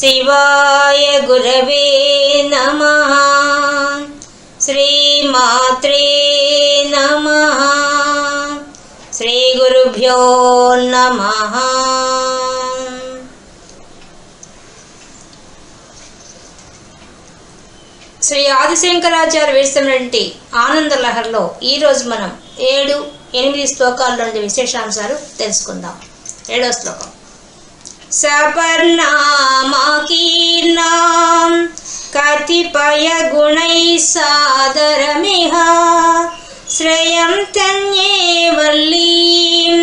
శివాయ గురవే నమ శ్రీమాత్రే నమ శ్రీ గురుభ్యో నమ శ్రీ ఆదిశంకరాచార్య వేస్తున్నటువంటి ఆనంద లహర్లో ఈరోజు మనం ఏడు ఎనిమిది శ్లోకాల్లో విశేషాంశాలు తెలుసుకుందాం. ఏడో శ్లోకం. सपर्णामकीर्णां कतिपयगुणैः सादरमिह श्रेयं तन्ये वल्लीं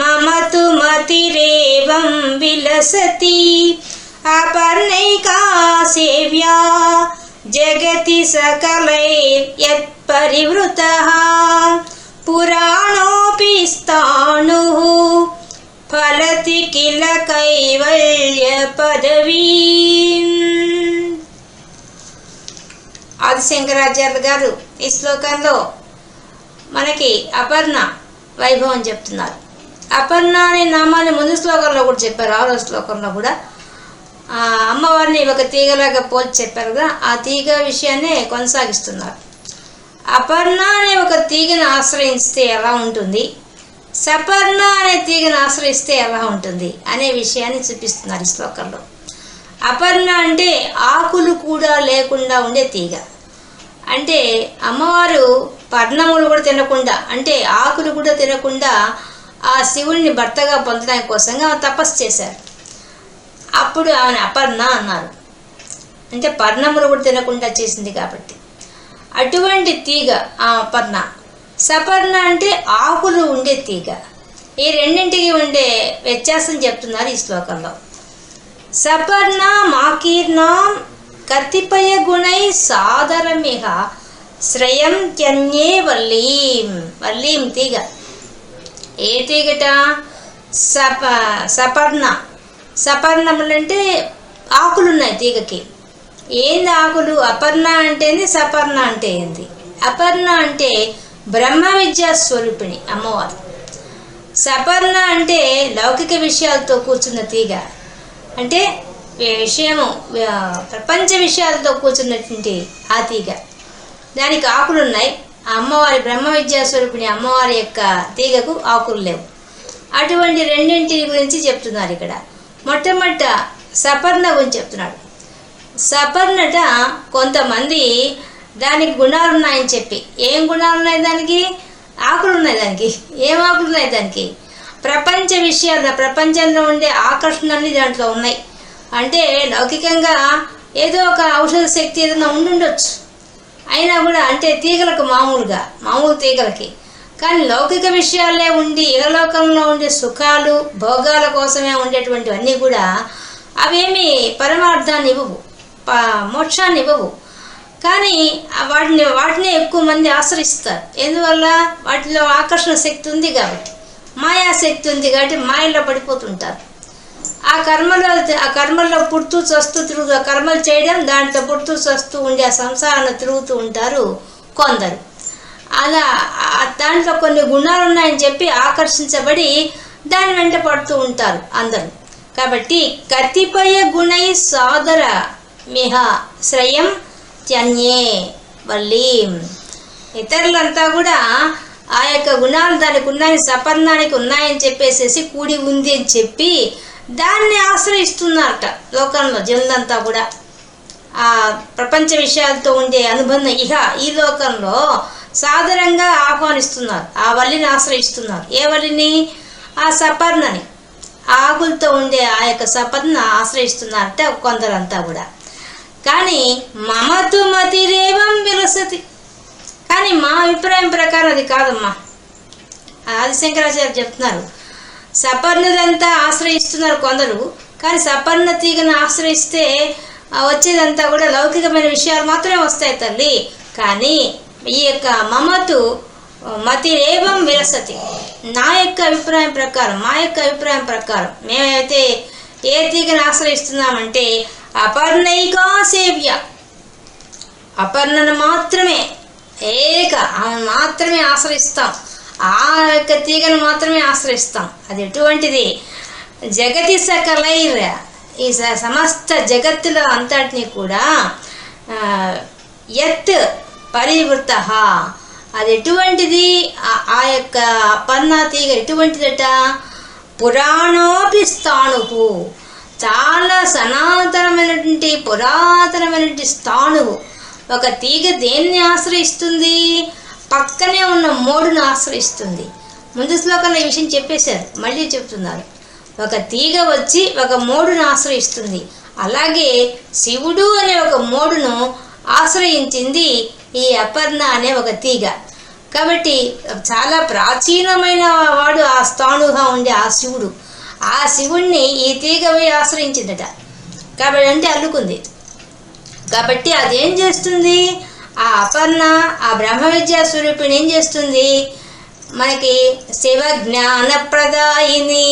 मम तु मतिरेवं विलसति अपर्णैका सेव्या जगति सकलैर्यत्परिवृतः पुराणोऽपि स्थाणुः ఫలతి కిల కైవల్య పదవీ ఆదిశంకరాచార్య గారు ఈ శ్లోకంలో మనకి అపర్ణ వైభవం చెప్తున్నారు. అపర్ణ అనే నామాన్ని ముందు శ్లోకంలో కూడా చెప్పారు ఆరో శ్లోకంలో కూడా. ఆ అమ్మవారిని ఒక తీగలాగా పోల్చి చెప్పారు కదా ఆ తీగ విషయాన్ని కొనసాగిస్తున్నారు. అపర్ణ అనే ఒక తీగను ఆశ్రయిస్తే ఎలా ఉంటుంది? సపర్ణ అనే తీగను ఆశ్రయిస్తే ఎలా ఉంటుంది? అనే విషయాన్ని చూపిస్తున్నారు ఈ శ్లోకంలో. అపర్ణ అంటే ఆకులు కూడా లేకుండా ఉండే తీగ. అంటే అమ్మవారు పర్ణములు కూడా తినకుండా అంటే ఆకులు కూడా తినకుండా ఆ శివుడిని భర్తగా పొందడానికి కోసంగా ఆమె తపస్సు చేశారు. అప్పుడు ఆమెను అపర్ణ అన్నారు. అంటే పర్ణములు కూడా తినకుండా చేసింది కాబట్టి. అటువంటి తీగ ఆ అపర్ణ. సపర్ణ అంటే ఆకులు ఉండే తీగ. ఈ రెండింటికి ఉండే వ్యత్యాసం చెప్తున్నారు ఈ శ్లోకంలో. సపర్ణ మాకీర్ణం కతిపయ గుణై సాదరమిహ శ్రయం త్యన్యే వల్లీం. వల్లీం తీగ. ఏ తీగట? సప సపర్ణ. సపర్ణములంటే ఆకులు ఉన్నాయి తీగకి. ఏంది ఆకులు? అపర్ణ అంటేంది సపర్ణ అంటే ఏంది అపర్ణ అంటే బ్రహ్మ విద్యా స్వరూపిణి అమ్మవారు. సపర్ణ అంటే లౌకిక విషయాలతో కూర్చున్న తీగ. అంటే విషయము ప్రపంచ విషయాలతో కూర్చున్నటువంటి ఆ తీగ. దానికి ఆకులు ఉన్నాయి. ఆ అమ్మవారి బ్రహ్మ విద్యా స్వరూపిణి అమ్మవారి యొక్క తీగకు ఆకులు లేవు. అటువంటి రెండింటి గురించి చెప్తున్నారు ఇక్కడ. మొట్టమొదట సపర్ణ గురించి చెప్తున్నాడు. సపర్ణట కొంతమంది దానికి గుణాలు ఉన్నాయని చెప్పి. ఏం గుణాలు ఉన్నాయి దానికి? ఆకులు ఉన్నాయి దానికి. ఏం ఆకులు ఉన్నాయి దానికి? ప్రపంచ విషయాలు ప్రపంచంలో ఉండే ఆకర్షణలన్నీ దాంట్లో ఉన్నాయి. అంటే లౌకికంగా ఏదో ఒక ఔషధ శక్తి ఏదైనా ఉండుండొచ్చు. అయినా కూడా అంటే తీగలకు మామూలుగా మామూలు తీగలకి. కానీ లౌకిక విషయాలే ఉండి ఇహలోకంలో ఉండే సుఖాలు భోగాల కోసమే ఉండేటువంటివన్నీ కూడా అవేమి పరమార్థాన్ని ఇవ్వవు. మోక్షాన్ని ఇవ్వవు. కానీ వాటిని వాటినే ఎక్కువ మంది ఆశ్రయిస్తారు. ఎందువల్ల? వాటిలో ఆకర్షణ శక్తి ఉంది కాబట్టి. మాయాశక్తి ఉంది కాబట్టి మాయలో పడిపోతుంటారు. ఆ కర్మలో ఆ కర్మల్లో పుడుతూ చస్తూ తిరుగుతూ ఆ కర్మలు చేయడం దాంట్లో పుడుతూ చస్తూ ఉండే ఆ సంసారాన్ని తిరుగుతూ ఉంటారు కొందరు. అలా దాంట్లో కొన్ని గుణాలు ఉన్నాయని చెప్పి ఆకర్షించబడి దాని వెంట పడుతూ ఉంటారు అందరూ. కాబట్టి కతిపయ గుణై సాదర మిహ శ్రయం చన్యే వల్లీం. ఇతరులంతా కూడా ఆ యొక్క గుణాలు దానికి ఉన్నాయని సపర్ణానికి ఉన్నాయని చెప్పేసేసి కూడి ఉంది అని చెప్పి దాన్ని ఆశ్రయిస్తున్నారట లోకంలో జనులంతా కూడా. ఆ ప్రపంచ విషయాలతో ఉండే అనుబంధం ఇహ ఈ లోకంలో సాధారణంగా ఆహ్వానిస్తున్నారు. ఆ వల్లిని ఆశ్రయిస్తున్నారు. ఏ వల్లిని? ఆ సపర్ణని. ఆకులతో ఉండే ఆ యొక్క సపర్ణ ఆశ్రయిస్తున్నారట కొందరంతా కూడా. కానీ మమతు మతిరేవం విలసతి. కానీ మా అభిప్రాయం ప్రకారం అది కాదమ్మా. ఆదిశంకరాచార్య చెప్తున్నారు సపర్ణదంతా ఆశ్రయిస్తున్నారు కొందరు కానీ సపర్ణ తీగను ఆశ్రయిస్తే వచ్చేదంతా కూడా లౌకికమైన విషయాలు మాత్రమే వస్తాయి తల్లి. కానీ ఈ యొక్క మమతు మతిరేవం విలసతి. నా యొక్క అభిప్రాయం ప్రకారం మా యొక్క అభిప్రాయం ప్రకారం మేమైతే ఏ తీగను ఆశ్రయిస్తున్నామంటే అపర్ణైకా సేవ్య. అపర్ణను మాత్రమే ఏక ఆమెను మాత్రమే ఆశ్రయిస్తాం. ఆ యొక్క తీగను మాత్రమే ఆశ్రయిస్తాం. అది ఎటువంటిది? జగతి సకలైర్ ఈ స- సమస్త జగత్తులో అంతటిని కూడా ఎత్ యత్ పరివృత. అది ఎటువంటిది? ఆ- యొక్క అపర్ణ తీగ ఎటువంటిదట? పురాణోపి స్థాణువు చాలా సనాతనమైనటువంటి పురాతనమైనటువంటి స్థాణువు ఒక తీగ దేన్ని ఆశ్రయిస్తుంది? పక్కనే ఉన్న మోడును ఆశ్రయిస్తుంది. ముందు శ్లోకంలో ఈ విషయం చెప్పేశారు. మళ్ళీ చెప్తున్నారు. ఒక తీగ వచ్చి ఒక మోడును ఆశ్రయిస్తుంది. అలాగే శివుడు అనే ఒక మోడును ఆశ్రయించింది ఈ అపర్ణ అనే ఒక తీగ. కాబట్టి చాలా ప్రాచీనమైన వాడు ఆ స్థానుగా ఉండే ఆ శివుడు. ఆ శివుణ్ణి ఈ తీగవి ఆశ్రయించిందట. కాబట్టి అంటే అల్లుకుంది. కాబట్టి అదేం చేస్తుంది? ఆ అపర్ణ ఆ బ్రహ్మ విద్యా స్వరూపిణి ఏం చేస్తుంది? మనకి శివ జ్ఞాన ప్రదాయిని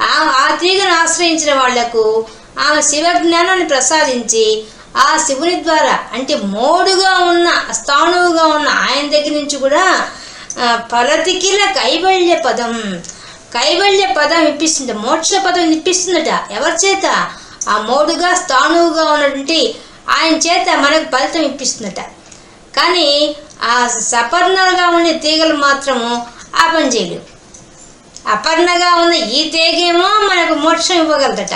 ఆ ఆ తీగను ఆశ్రయించిన వాళ్ళకు ఆమె శివ జ్ఞానాన్ని ప్రసాదించి ఆ శివుని ద్వారా అంటే మోడుగా ఉన్న స్థాణువుగా ఉన్న ఆయన దగ్గర నుంచి కూడా పలతికిల కైవల్య పదం కైవల్య పదం ఇప్పిస్తుంది మోక్ష పదం ఇప్పిస్తుందట. ఎవరి చేత? ఆ మోడుగా స్థానువుగా ఉన్నటువంటి ఆయన చేత మనకు ఫలితం ఇప్పిస్తుందట. కానీ ఆ సపర్ణలుగా ఉండే తీగలు మాత్రము ఆ పని చేయలేవు. అపర్ణగా ఉన్న ఈ తీగేమో మనకు మోక్షం ఇవ్వగలదట.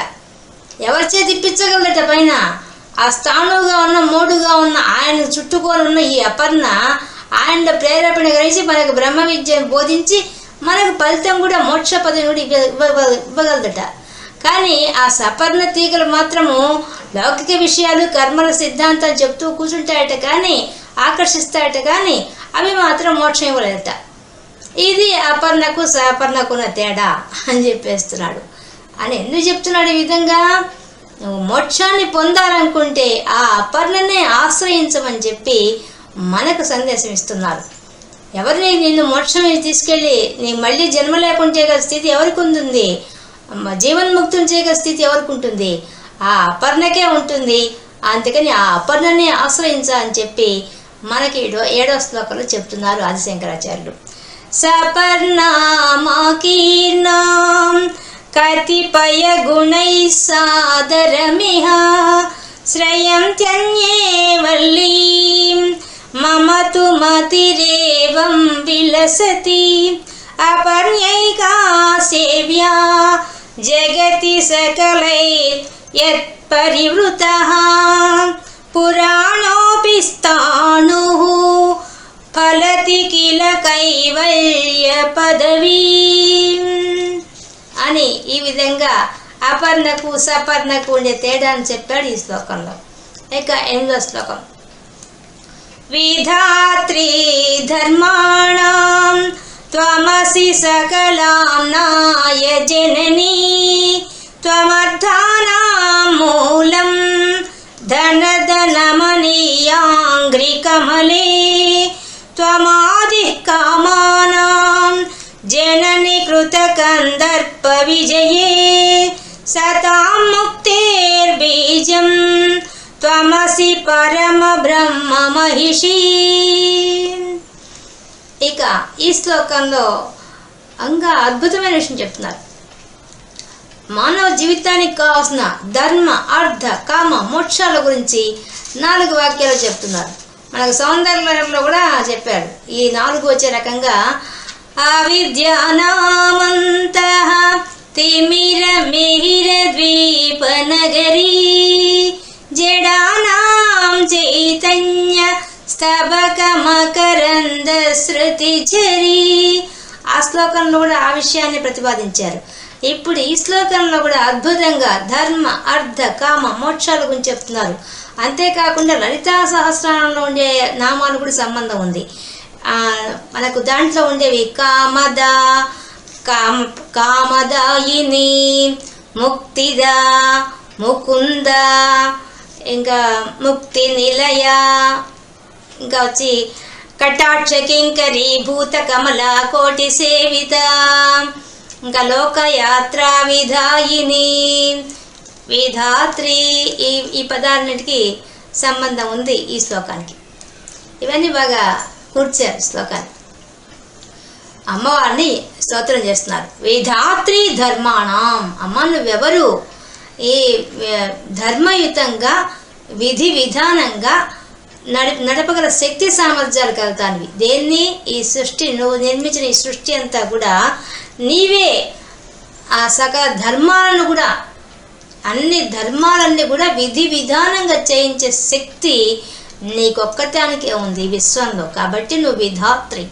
ఎవరి చేతి ఇప్పించగలదట పైన? ఆ స్థానువుగా ఉన్న మోడుగా ఉన్న ఆయన చుట్టుకొని ఉన్న ఈ అపర్ణ ఆయన ప్రేరేపణ కలిసి మనకు బ్రహ్మ విద్యను బోధించి మనకు ఫలితం కూడా మోక్ష పదవి కూడా ఇవ్వగలదట. కానీ ఆ సపర్ణ తీగలు మాత్రము లౌకిక విషయాలు కర్మల సిద్ధాంతాలు చెప్తూ కూర్చుంటాయట కానీ ఆకర్షిస్తాయట కానీ అవి మాత్రం మోక్షం ఇవ్వలేదట. ఇది అపర్ణకు సపర్ణకున్న తేడా అని చెప్పేస్తున్నాడు. అని ఎందుకు చెప్తున్నాడు ఈ విధంగా? నువ్వు మోక్షాన్ని పొందాలనుకుంటే ఆ అపర్ణనే ఆశ్రయించమని చెప్పి మనకు సందేశం ఇస్తున్నారు. ఎవరిని నిన్ను మోక్షం తీసుకెళ్ళి నీకు మళ్ళీ జన్మ లేకుంటే గల స్థితి ఎవరికి ఉంటుంది? అమ్మ, జీవన్ముక్తం చేయగల స్థితి ఎవరికి ఉంటుంది? ఆ అపర్ణకే ఉంటుంది. అందుకని ఆ అపర్ణని ఆశ్రయించా అని చెప్పి మనకి ఏడో శ్లోకంలో చెప్తున్నారు ఆదిశంకరాచార్యులు. సపర్ణామాకీర్ణాం కతిపయ గుణై సాదరమిహ శ్రయం త్యన్యే వల్లీం మమ తు మతిరేవం విలసతి అపర్ణైకా సేవ్యా జగతి సకలై యత్పరివృతః పురాణోపి స్థాణుః ఫలతి కిల కైవల్య పదవీ. అని ఈ విధంగా అపర్ణకు సపర్ణకు ఉండే తేడాను చెప్పాడు ఈ శ్లోకంలో. ఇక ఎనిమిదో శ్లోకం. विधात्री धर्माणां त्वमसि सकलाम्नाय जननी त्वमर्थानां मूलं धनधनमनीयाङ्घ्रिकमले त्वमादिः कामानां जननि कृतकन्दर्पविजये सतां मुक्तेर्बीजम्। విజయే పరమ బ్రహ్మ మహిషి ఇక ఈ శ్లోకంలో అంగా అద్భుతమైన విషయం చెప్తున్నారు. మానవ జీవితానికి కావాల్సిన ధర్మ అర్థ కామ మోక్షాల గురించి నాలుగు వాక్యాలు చెప్తున్నారు. మనకు సౌందర్యంలో కూడా చెప్పారు ఈ నాలుగు వచ్చే రకంగా అవిద్యానామంత తిమిర మిహిర ద్వీప నగరీ జడానాం చైతన్య స్తబక మకరంద శృతి జరి. ఆ శ్లోకంలో కూడా ఆ విషయాన్ని ప్రతిపాదించారు. ఇప్పుడు ఈ శ్లోకంలో కూడా అద్భుతంగా ధర్మ అర్థ కామ మోక్షాల గురించి చెప్తున్నారు. అంతేకాకుండా లలితా సహస్రానంలో ఉండే నామాలు కూడా సంబంధం ఉంది. మనకు దాంట్లో ఉండేవి కామద కామ కామదాయిని ముక్తిద ముకుంద ఇంకా ముక్తి నిలయ ఇంకా వచ్చి కటాక్ష కింకరి భూత కమల కోటి సేవిత ఇంకా లోకయాత్ర విధాయిని. విధాత్రి ఈ ఈ పదాలన్నిటికీ సంబంధం ఉంది ఈ శ్లోకానికి. ఇవన్నీ బాగా కూర్చారు శ్లోకాన్ని. అమ్మవారిని స్తోత్రం చేస్తున్నారు. విధాత్రి ధర్మాణం. అమ్మ నువ్వెవరు? ఈ ధర్మయుతంగా విధి విధానంగా నడి నడపగల శక్తి సామర్థ్యాలు కలుగుతానివి. దేన్ని? ఈ సృష్టి నువ్వు నిర్మించిన ఈ సృష్టి అంతా కూడా నీవే. ఆ సకల ధర్మాలను కూడా అన్ని ధర్మాలన్నీ కూడా విధి విధానంగా చేయించే శక్తి నీకొక్కటానికే ఉంది విశ్వంలో. కాబట్టి నువ్వు విధాత్రి.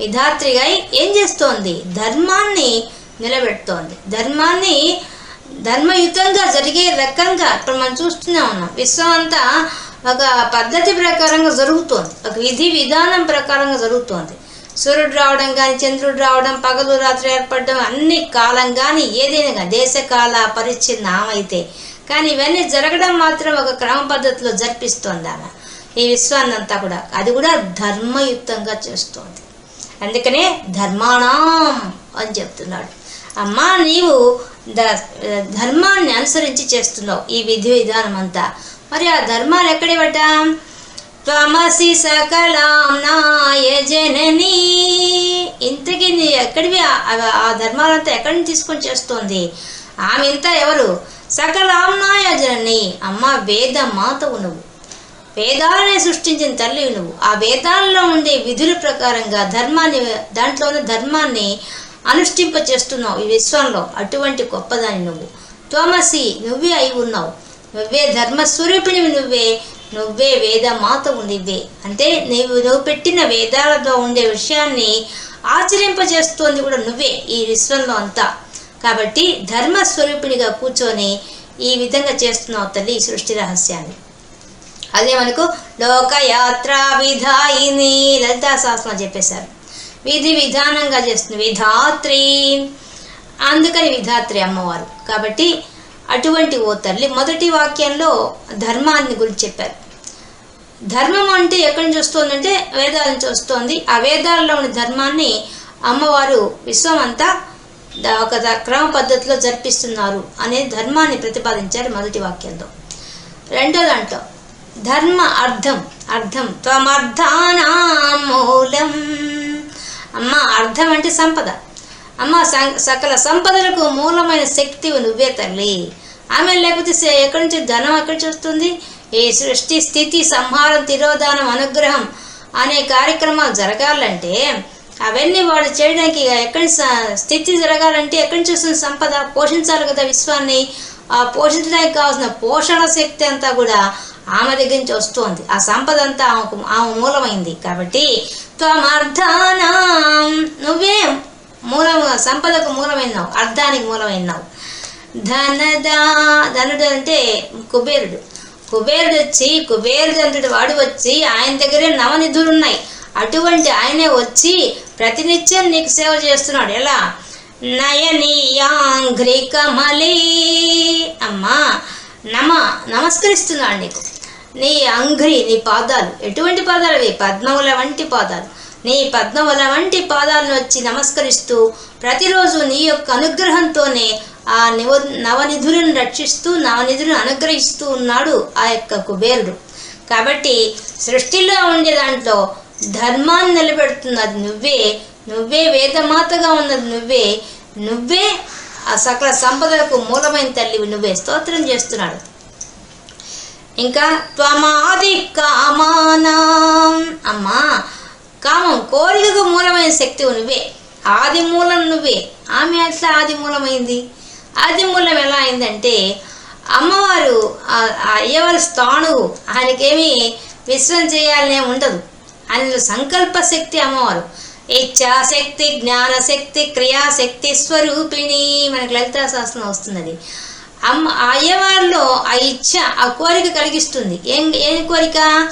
విధాత్రిగా ఏం చేస్తోంది? ధర్మాన్ని నిలబెడుతోంది. ధర్మాన్ని ధర్మయుతంగా జరిగే రకంగా ఇప్పుడు మనం చూస్తూనే ఉన్నాం. విశ్వం అంతా ఒక పద్ధతి ప్రకారంగా జరుగుతోంది. ఒక విధి విధానం ప్రకారంగా జరుగుతోంది. సూర్యుడు రావడం కానీ చంద్రుడు రావడం పగలు రాత్రి ఏర్పడడం అన్ని కాలం కానీ ఏదైనా కానీ దేశకాల పరిచ్ఛిన్నం అయితే. కానీ ఇవన్నీ జరగడం మాత్రం ఒక క్రమ పద్ధతిలో జరిపిస్తోంది ఆమె. ఈ విశ్వాన్నంతా కూడా. అది కూడా ధర్మయుక్తంగా చేస్తోంది. అందుకనే ధర్మాణం అని చెప్తున్నాడు. అమ్మా నీవు ధర్మాన్ని అనుసరించి చేస్తున్నావు. ఈ విధి విధానం అంతా మరి ఆ ధర్మాలు ఎక్కడి పడ్డా త్వమసి సకలాం నాయ ఇంతకీ నీ ఎక్కడివి? ఆ- ధర్మాలంతా ఎక్కడి నుంచి తీసుకొని చేస్తోంది? ఆమె ఇంత ఎవరు? సకలాం జనని. అమ్మ వేద మాతవు నువ్వు. వేదాలనే సృష్టించిన తల్లి నువ్వు. ఆ వేదాల్లో ఉండే విధుల ప్రకారంగా ధర్మాన్ని దాంట్లోని ధర్మాన్ని అనుష్టింప చేస్తున్నావు ఈ విశ్వంలో. అటువంటి గొప్పదాని నువ్వు. త్వమసి నువ్వే అయి ఉన్నావు. నువ్వే ధర్మస్వరూపిణివి నువ్వే. నువ్వే వేద మాతవు నువ్వే. అంటే నీవు నువ్వు పెట్టిన వేదాలతో ఉండే విషయాన్ని ఆచరింపజేస్తోంది కూడా నువ్వే ఈ విశ్వంలో అంతా. కాబట్టి ధర్మస్వరూపిణిగా కూర్చొని ఈ విధంగా చేస్తున్నావు తల్లి ఈ సృష్టి రహస్యాన్ని. అదే మనకు లోకయాత్ర విధాయిని లలితా శాస్త్రం చెప్పేశారు. విధి విధానంగా చేస్తుంది. విధాత్రి. అందుకని విధాత్రి అమ్మవారు. కాబట్టి అటువంటి ఓ తల్లి మొదటి వాక్యంలో ధర్మాన్ని గురించి చెప్పారు. ధర్మం అంటే ఎక్కడి నుంచి వస్తుందంటే వేదాల నుంచి వస్తుంది. ఆ వేదాల్లో ఉన్న ధర్మాన్ని అమ్మవారు విశ్వం అంతా ఒక క్రమ పద్ధతిలో జరిపిస్తున్నారు అనే ధర్మాన్ని ప్రతిపాదించారు మొదటి వాక్యంలో. రెండో దాంట్లో ధర్మ అర్థం అర్థం త్వమర్థానా మూలం అమ్మ అర్థం అంటే సంపద. అమ్మ సం- సకల సంపదలకు మూలమైన శక్తి నువ్వే తల్లి. ఆమె లేకపోతే ఎక్కడి నుంచి ధనం ఎక్కడి నుంచి వస్తుంది ఈ సృష్టి స్థితి సంహారం తిరోధానం అనుగ్రహం అనే కార్యక్రమాలు జరగాలంటే అవన్నీ వాడు చేయడానికి ఎక్కడి స్థితి జరగాలంటే ఎక్కడి నుంచి వస్తుంది సంపద? పోషించాలి కదా విశ్వాన్ని. ఆ పోషించడానికి కావాల్సిన పోషణ శక్తి అంతా కూడా ఆమె దగ్గర నుంచి వస్తుంది. ఆ సంపద అంతా ఆమెకు ఆమె మూలమైంది. కాబట్టి త్వమర్థానాం నువ్వే మూలం సంపదకు మూలమైనావు అర్థానికి మూలమైనావు. ధనదా ధనుడు అంటే కుబేరుడు. కుబేరుడు వచ్చి కుబేరచంద్రుడు వాడు వచ్చి ఆయన దగ్గరే నవనిధులు ఉన్నాయి. అటువంటి ఆయనే వచ్చి ప్రతినిత్యం నీకు సేవ చేస్తున్నాడు. ఎలా? నయనీయాంఘ్రికమలీ. అమ్మా నమ నమస్కరిస్తున్నాడు నీకు. నీ అంఘ్రి నీ పాదాలు. ఎటువంటి పాదాలు అవి పద్మముల వంటి పాదాలు. నీ పద్మముల వంటి పాదాలను వచ్చి నమస్కరిస్తూ ప్రతిరోజు నీ యొక్క అనుగ్రహంతోనే ఆ నివ నవనిధులను రక్షిస్తూ నవనిధులను అనుగ్రహిస్తూ ఉన్నాడు ఆ యొక్క కుబేరుడు. కాబట్టి సృష్టిలో ఉండే దాంట్లో ధర్మాన్ని నిలబెడుతున్నది నువ్వే నువ్వే వేదమాతగా ఉన్నది నువ్వే నువ్వే ఆ సకల సంపదలకు మూలమైన తల్లివి నువ్వే. స్తోత్రం చేస్తున్నాడు. ఇంకా త్వమాది కామానాం. అమ్మా కామం కోరికకు మూలమైన శక్తి నువ్వే. ఆది మూలం నువ్వే. ఆమె అట్లా ఆది మూలమైంది? ఆది మూలం ఎలా అయిందంటే అమ్మవారు అయ్యవారి స్థాణువు. ఆయనకేమీ విశ్వం చేయాలనే ఉండదు. ఆయనలో సంకల్ప శక్తి అమ్మవారు. ఇచ్చాశక్తి జ్ఞానశక్తి క్రియాశక్తి స్వరూపిణి. మనకు లలితా శాస్త్రం వస్తున్నది. అమ్మ అయ్యవారిలో ఆ ఇచ్చ ఆ కోరిక కలిగిస్తుంది. ఏం ఏం కోరిక?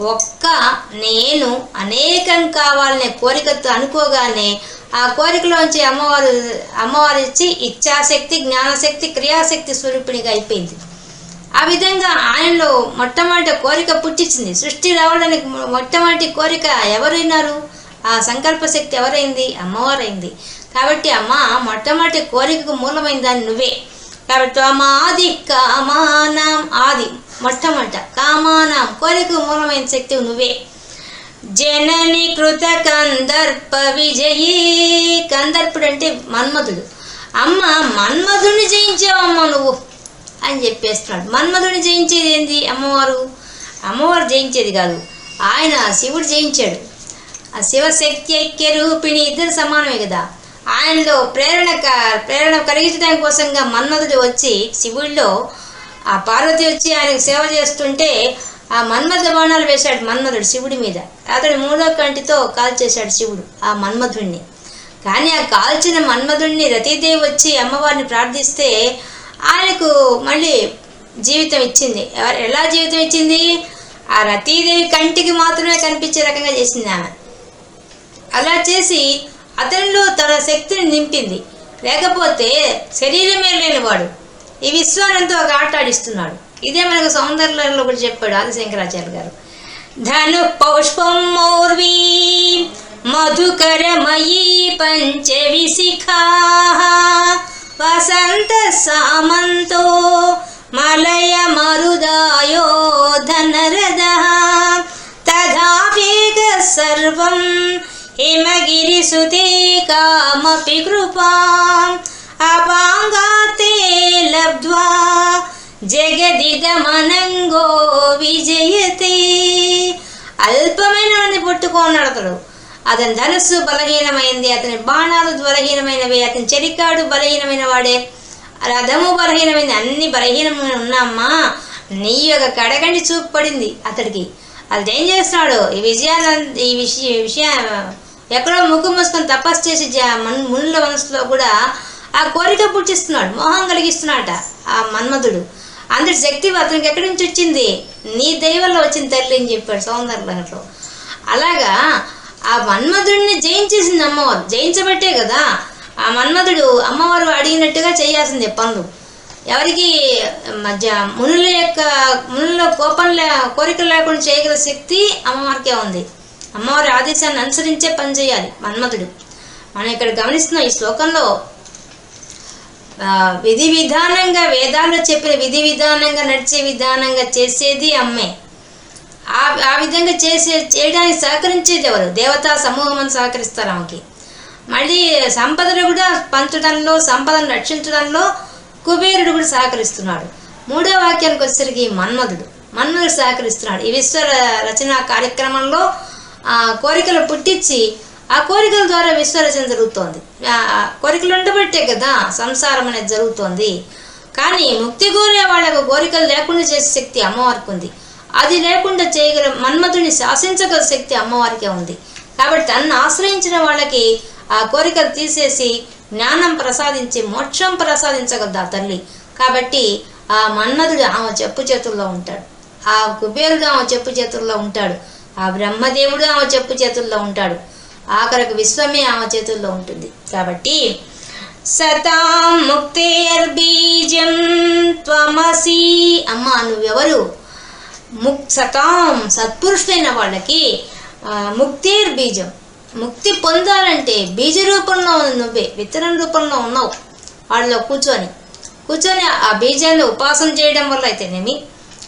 ఒక్క నేను అనేకం కావాలనే కోరికతో అనుకోగానే ఆ కోరికలోంచి అమ్మవారు అమ్మవారు ఇచ్చి ఇచ్ఛాశక్తి జ్ఞానశక్తి క్రియాశక్తి స్వరూపిణిగా అయిపోయింది. ఆ విధంగా ఆయనలో మొట్టమొదటి కోరిక పుట్టించింది. సృష్టి రావడానికి మొట్టమొదటి కోరిక ఎవరైనారు? ఆ సంకల్ప శక్తి ఎవరైంది? అమ్మవారైంది. కాబట్టి అమ్మ మొట్టమొదటి కోరికకు మూలమైన దాన్ని నువ్వే. కాబట్టి మాది కామానాం ఆది మొట్టమొదట కామానం కోరిక మూలమైన శక్తి నువ్వే. జనని కృత కందర్ప విజయీ. కందర్పుడు అంటే మన్మధుడు. అమ్మ మన్మధుడిని జయించావమ్మ నువ్వు అని చెప్పేస్తున్నాడు. మన్మధుడిని జయించేది ఏంది అమ్మవారు? అమ్మవారు జయించేది కాదు ఆయన శివుడు జయించాడు. ఆ శివశక్తి ఐక్య రూపిణి ఇద్దరు సమానమే కదా. ఆయనలో ప్రేరణ క- ప్రేరణ కలిగించడం కోసంగా మన్మధుడు వచ్చి శివుడిలో ఆ పార్వతి వచ్చి ఆయనకు సేవ చేస్తుంటే ఆ మన్మథ బాణాలు వేశాడు మన్మధుడు శివుడి మీద. అతడు మూడో కంటితో కాల్చేశాడు శివుడు ఆ మన్మధుడిని కానీ ఆ కాల్చిన మన్మధుడిని రతీదేవి వచ్చి అమ్మవారిని ప్రార్థిస్తే ఆయనకు మళ్ళీ జీవితం ఇచ్చింది. ఎవరు ఎలా జీవితం ఇచ్చింది? ఆ రతీదేవి కంటికి మాత్రమే కనిపించే రకంగా చేసింది ఆమె. అలా చేసి అతనిలో తన శక్తిని నింపింది. లేకపోతే శరీరమే లేనివాడు. ఈ విశ్వానంతో ఒక ఆట ఆడిస్తున్నాడు. ఇదే మనకు సౌందర్యంలో కూడా చెప్పాడు ఆదిశంకరాచార్య గారు. ధను పౌష్పం మౌర్వీ మధుకరమయీ పంచవిశిఖా వసంత సామంతో మలయ మరుదాయో ధనరద తథావేగ సర్వం హిమగిరిసుతే కామపి కృపా అపాంగాతే లబ్ధ్వా జగదిగమనంగో విజయతే అల్పమైన వాడిని అతడు అతని ధనుస్సు బలహీనమైంది అతని బాణాలు బలహీనమైనవి అతని చెరికాడు బలహీనమైన వాడే. రథము బలహీనమైంది అన్ని బలహీనమైన ఉన్నామ్మా నీ యొక్క కడగండి చూపు పడింది అతడికి. అతడు ఏం చేస్తున్నాడు? ఈ విజయాన్ని ఈ విషయ విషయ ఎక్కడో ముక్కు మూసుకొని తపస్సు చేసి మునుల మనసులో కూడా ఆ కోరిక పుట్టిస్తున్నాడు మోహం కలిగిస్తున్నాడట ఆ మన్మధుడు. అందరి శక్తి అతనికి ఎక్కడి నుంచి వచ్చింది? నీ దైవంలో వచ్చింది తల్లి అని చెప్పాడు సౌందర్యంలో అలాగా ఆ మన్మధుడిని జయించేసింది అమ్మవారు. జయించబట్టే కదా ఆ మన్మధుడు అమ్మవారు అడిగినట్టుగా చేయాల్సిందే పనులు. ఎవరికి మధ్య మునుల యొక్క మునుల కోపం లే కోరికలు లేకుండా చేయగల శక్తి అమ్మవారికే ఉంది. అమ్మవారి ఆదేశాన్ని అనుసరించే పని చేయాలి మన్మధుడు. మనం ఇక్కడ గమనిస్తున్న ఈ శ్లోకంలో విధి విధానంగా వేదాల్లో చెప్పిన విధి విధానంగా నడిచే విధానంగా చేసేది అమ్మే. ఆ ఆ విధంగా చేసే చేయడానికి సహకరించేది ఎవరు? దేవతా సమూహం అని సహకరిస్తారు ఆమెకి. మళ్ళీ సంపదను కూడా పంచడంలో సంపదను రక్షించడంలో కుబేరుడు కూడా సహకరిస్తున్నాడు. మూడో వాక్యానికి వచ్చేసరికి మన్మధుడు. మన్మధుడు సహకరిస్తున్నాడు. ఈ విశ్వ ర- రచన కార్యక్రమంలో ఆ కోరికలు పుట్టించి ఆ కోరికల ద్వారా విశ్వరచన జరుగుతోంది. ఆ కోరికలు ఉండబట్టే కదా సంసారం అనేది జరుగుతోంది. కానీ ముక్తి కోరే వాళ్ళకు కోరికలు లేకుండా చేసే శక్తి అమ్మవారికి ఉంది. అది లేకుండా చేయగల మన్మధుని శాసించగల శక్తి అమ్మవారికే ఉంది. కాబట్టి తనను ఆశ్రయించిన వాళ్ళకి ఆ కోరికలు తీసేసి జ్ఞానం ప్రసాదించి మోక్షం ప్రసాదించగలదు ఆ తల్లి. కాబట్టి ఆ మన్మధుడు ఆమె చెప్పు చేతుల్లో ఉంటాడు. ఆ కుబేరుడు ఆమె చెప్పు చేతుల్లో ఉంటాడు. ఆ బ్రహ్మదేవుడు ఆమె చెప్పు చేతుల్లో ఉంటాడు. ఆఖరకు విశ్వమే ఆమె చేతుల్లో ఉంటుంది. కాబట్టి సతాం ముక్తేర్బీజం త్వమసి. అమ్మ నువ్వెవరు? ముక్ సతాం సత్పురుషులైన వాళ్ళకి ముక్తేర్ బీజం. ముక్తి పొందాలంటే బీజ రూపంలో ఉంది నువ్వే విత్తనం రూపంలో ఉన్నావు. వాళ్ళలో కూర్చొని. కూర్చొని ఆ బీజాన్ని ఉపాసన చేయడం వల్ల అయితేనేమి?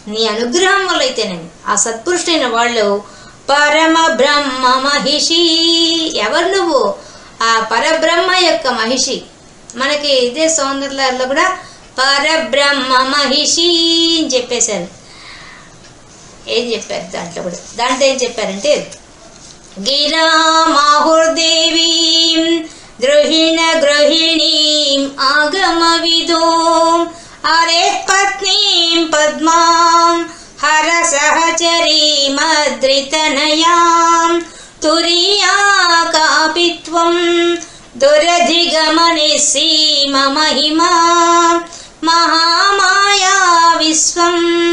నీ అనుగ్రహం వల్ల అయితేనేమి? ఆ సత్పురుషులైన వాళ్ళు పరమ బ్రహ్మ మహిషి. ఎవరు నువ్వు? ఆ పరబ్రహ్మ యొక్క మహిషి. మనకి ఇదే సౌందర్యాల్లో కూడా పరబ్రహ్మ మహిషి అని చెప్పేశారు. ఏం చెప్పారు దాంట్లో కూడా? దాంట్లో ఏం చెప్పారంటే గిరామాహుర్దేవీం ద్రోహిణ గృహిణీం ఆగమవిదో. అరే పత్నీం పద్మాం హర సహచరీమద్రితనయాం తురియా కాపిత్వం దురధిగమని సీమ మహిమా మహామాయా విశ్వం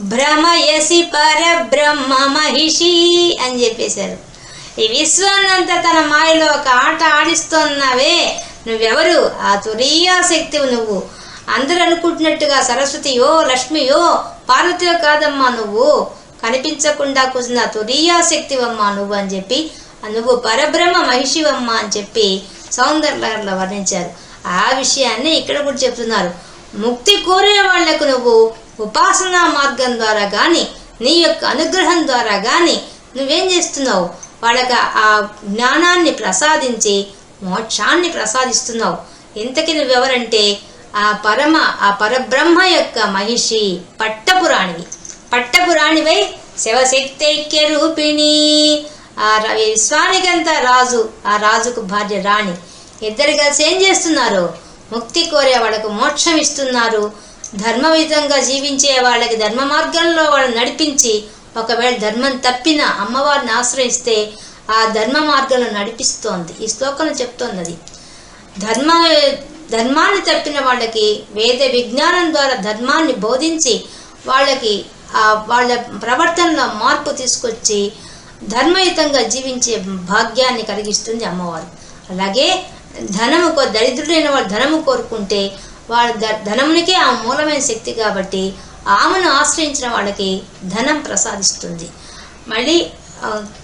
భ్రమయసి పరబ్రహ్మ మహిషి అని చెప్పేశారు. ఈ విశ్వాన్నంతా తన మాయలో ఒక ఆట ఆడిస్తున్నావే. నువ్వెవరు? ఆ తురీయా శక్తివి నువ్వు. అందరూ అనుకుంటున్నట్టుగా సరస్వతియో లక్ష్మియో పార్వతియో కాదమ్మా నువ్వు. కనిపించకుండా కుసిన తురీయా శక్తివమ్మా నువ్వు అని చెప్పి నువ్వు పరబ్రహ్మ మహిషివమ్మ అని చెప్పి సౌందర్యలో వర్ణించారు. ఆ విషయాన్ని ఇక్కడ కూడా చెప్తున్నారు. ముక్తి కోరే వాళ్ళకు నువ్వు ఉపాసనా మార్గం ద్వారా కానీ నీ యొక్క అనుగ్రహం ద్వారా కానీ నువ్వేం చేస్తున్నావు? వాళ్ళకి ఆ జ్ఞానాన్ని ప్రసాదించి మోక్షాన్ని ప్రసాదిస్తున్నావు. ఇంతకీ నువ్వెవరంటే ఆ పరమ ఆ పరబ్రహ్మ యొక్క మహిషి పట్టపురాణివి. పట్టపురాణివై శివశక్తైక్య రూపిణి ఆ ర- విశ్వానికంతా రాజు ఆ రాజుకు భార్య రాణి. ఇద్దరు కలిసి ఏం చేస్తున్నారు? ముక్తి కోరే వాళ్ళకు మోక్షం ఇస్తున్నారు. ధర్మయుతంగా జీవించే వాళ్ళకి ధర్మ మార్గంలో వాళ్ళని నడిపించి ఒకవేళ ధర్మం తప్పిన అమ్మవారిని ఆశ్రయిస్తే ఆ ధర్మ మార్గంలో నడిపిస్తోంది. ఈ శ్లోకంలో చెప్తోంది అది. ధర్మ ధర్మాన్ని తప్పిన వాళ్ళకి వేద విజ్ఞానం ద్వారా ధర్మాన్ని బోధించి వాళ్ళకి వాళ్ళ ప్రవర్తనలో మార్పు తీసుకొచ్చి ధర్మయుతంగా జీవించే భాగ్యాన్ని కలిగిస్తుంది అమ్మవారు. అలాగే ధనము దరిద్రుడైన వాళ్ళు ధనము కోరుకుంటే వాళ్ళ ధనమునికే ఆ మూలమైన శక్తి కాబట్టి ఆమెను ఆశ్రయించిన వాళ్ళకి ధనం ప్రసాదిస్తుంది. మళ్ళీ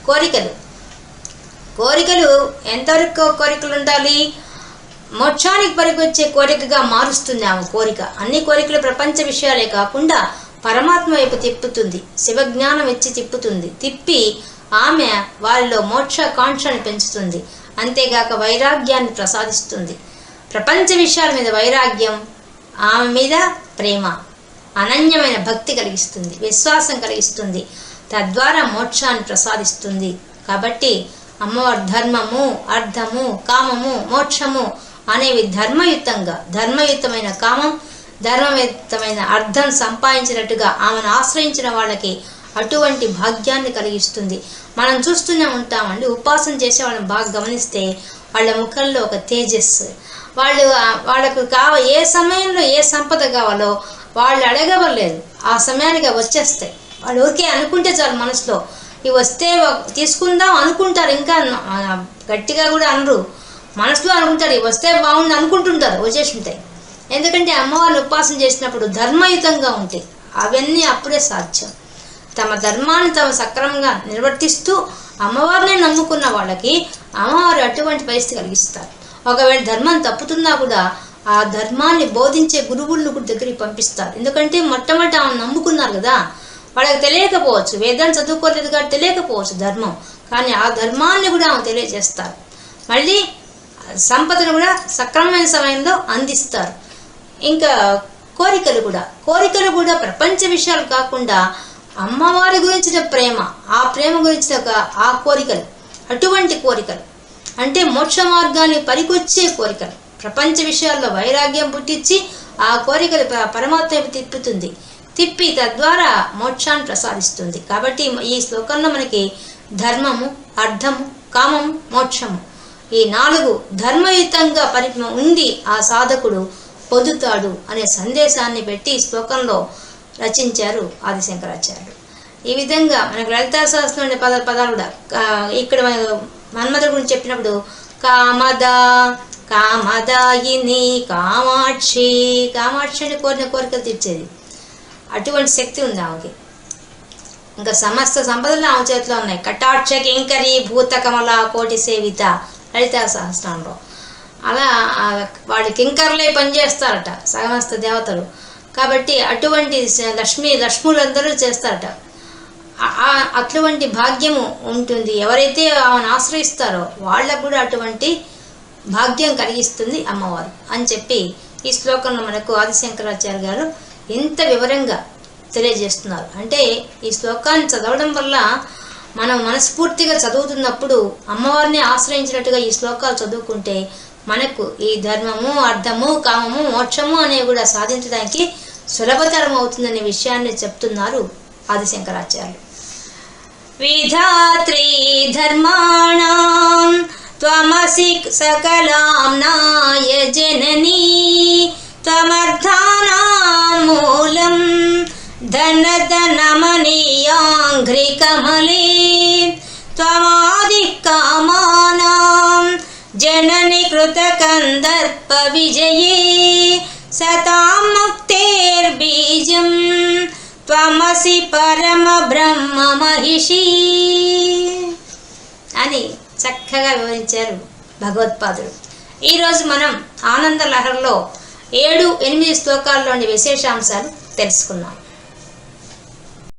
కోరికలు. కోరికలు ఎంతవరకు కోరికలు ఉండాలి? మోక్షానికి పనికొచ్చే కోరికగా మారుస్తుంది ఆమె కోరిక. అన్ని కోరికలు ప్రపంచ విషయాలే కాకుండా పరమాత్మ వైపు తిప్పుతుంది. శివజ్ఞానం ఇచ్చి తిప్పుతుంది. తిప్పి ఆమె వారిలో మోక్ష కాంక్షను పెంచుతుంది. అంతేగాక వైరాగ్యాన్ని ప్రసాదిస్తుంది. ప్రపంచ విషయాల మీద వైరాగ్యం ఆమె మీద ప్రేమ అనన్యమైన భక్తి కలిగిస్తుంది విశ్వాసం కలిగిస్తుంది. తద్వారా మోక్షాన్ని ప్రసాదిస్తుంది. కాబట్టి అమ్మవారి ధర్మము అర్థము కామము మోక్షము అనేవి ధర్మయుతంగా ధర్మయుతమైన కామం ధర్మయుతమైన అర్థం సంపాదించినట్టుగా ఆమెను ఆశ్రయించిన వాళ్ళకి అటువంటి భాగ్యాన్ని కలిగిస్తుంది. మనం చూస్తూనే ఉంటామండి ఉపాసన చేసే వాళ్ళని బాగా గమనిస్తే వాళ్ళ ముఖంలో ఒక తేజస్సు వాళ్ళు వాళ్ళకు కావ ఏ సమయంలో ఏ సంపద కావాలో వాళ్ళు అడగవలేదు. ఆ సమయానికి వచ్చేస్తాయి. వాళ్ళు ఊరికే అనుకుంటే చాలు మనసులో ఇవి వస్తే తీసుకుందాం అనుకుంటారు ఇంకా గట్టిగా కూడా అనరు. మనసులో అనుకుంటారు వస్తే బాగుంది అనుకుంటుంటారు వచ్చేసి ఉంటాయి. ఎందుకంటే అమ్మవారిని ఉపాసన చేసినప్పుడు ధర్మయుతంగా ఉంటాయి అవన్నీ అప్పుడే సాధ్యం. తమ ధర్మాన్ని తమ సక్రమంగా నిర్వర్తిస్తూ అమ్మవారిని నమ్ముకున్న వాళ్ళకి అమ్మవారు అటువంటి పరిస్థితి కలిగిస్తారు. ఒకవేళ ధర్మం తప్పుతున్నా కూడా ఆ ధర్మాన్ని బోధించే గురువులను కూడా దగ్గరికి పంపిస్తారు. ఎందుకంటే మొట్టమొదటి ఆమె నమ్ముకున్నారు కదా వాళ్ళకి తెలియకపోవచ్చు. వేదాన్ని చదువుకోలేదు కాబట్టి తెలియకపోవచ్చు ధర్మం. కానీ ఆ ధర్మాన్ని కూడా ఆమె తెలియజేస్తారు. మళ్ళీ సంపదను కూడా సక్రమమైన సమయంలో అందిస్తారు. ఇంకా కోరికలు కూడా. కోరికలు కూడా ప్రపంచ విషయాలు కాకుండా అమ్మవారి గురించిన ప్రేమ ఆ ప్రేమ గురించిన ఒక ఆ కోరికలు అటువంటి కోరికలు. అంటే మోక్ష మార్గాన్ని పరికొచ్చే కోరికలు. ప్రపంచ విషయాల్లో వైరాగ్యం పుట్టించి ఆ కోరికలు పరమాత్మ తిప్పుతుంది. తిప్పి తద్వారా మోక్షాన్ని ప్రసాదిస్తుంది. కాబట్టి ఈ శ్లోకంలో మనకి ధర్మము అర్థము కామము మోక్షము. ఈ నాలుగు ధర్మయుతంగా పరి ఉండి ఆ సాధకుడు పొందుతాడు అనే సందేశాన్ని పెట్టి శ్లోకంలో రచించారు ఆదిశంకరాచార్యుడు. ఈ విధంగా మనకు లలితా సహస్రం అనే పద పదాలు కూడా ఇక్కడ మన మన్మధుడు గురించి చెప్పినప్పుడు కామద కామదాయిని కామాక్షి కామాక్షి అని కోరిన కోరికలు తీర్చేది. అటువంటి శక్తి ఉంది ఆమెకి. ఇంకా సమస్త సంపదలు ఆమె చేతిలో ఉన్నాయి. కటాక్ష కింకరి భూత కమల కోటి సేవిత లలితా సహస్రంలో అలా ఆ వాళ్ళు కింకర్లే పనిచేస్తారట సమస్త దేవతలు. కాబట్టి అటువంటి లక్ష్మి లక్ష్ములందరూ చేస్తారట. అటువంటి భాగ్యము ఉంటుంది. ఎవరైతే ఆమెను ఆశ్రయిస్తారో వాళ్ళకు కూడా అటువంటి భాగ్యం కలిగిస్తుంది అమ్మవారు అని చెప్పి ఈ శ్లోకంలో మనకు ఆదిశంకరాచార్య గారు ఇంత వివరంగా తెలియజేస్తున్నారు. అంటే ఈ శ్లోకాన్ని చదవడం వల్ల మనం మనస్ఫూర్తిగా చదువుతున్నప్పుడు అమ్మవారిని ఆశ్రయించినట్టుగా ఈ శ్లోకాలు చదువుకుంటే మనకు ఈ ధర్మము అర్థము కామము మోక్షము అనేవి కూడా సాధించడానికి సులభతరం అవుతుందనే విషయాన్ని చెప్తున్నారు ఆదిశంకరాచార్యులు. విధాత్రీ ధర్మాణం త్వమసి సకలాంనాయ జననీ త్వమర్థానాం మూలం ధన ధనమనీయాంఘ్రికమలే త్వమాది కామానాం జనని కృతకందర్ప విజయే సతాం ముక్తేర్బీజం త్వమసి పరమ బ్రహ్మ మహిషి అని చక్కగా వివరించారు భగవత్పాదుడు. ఈరోజు మనం ఆనంద లహరిలో ఏడు ఎనిమిది శ్లోకాల్లోని విశేషాంశాలు తెలుసుకున్నాం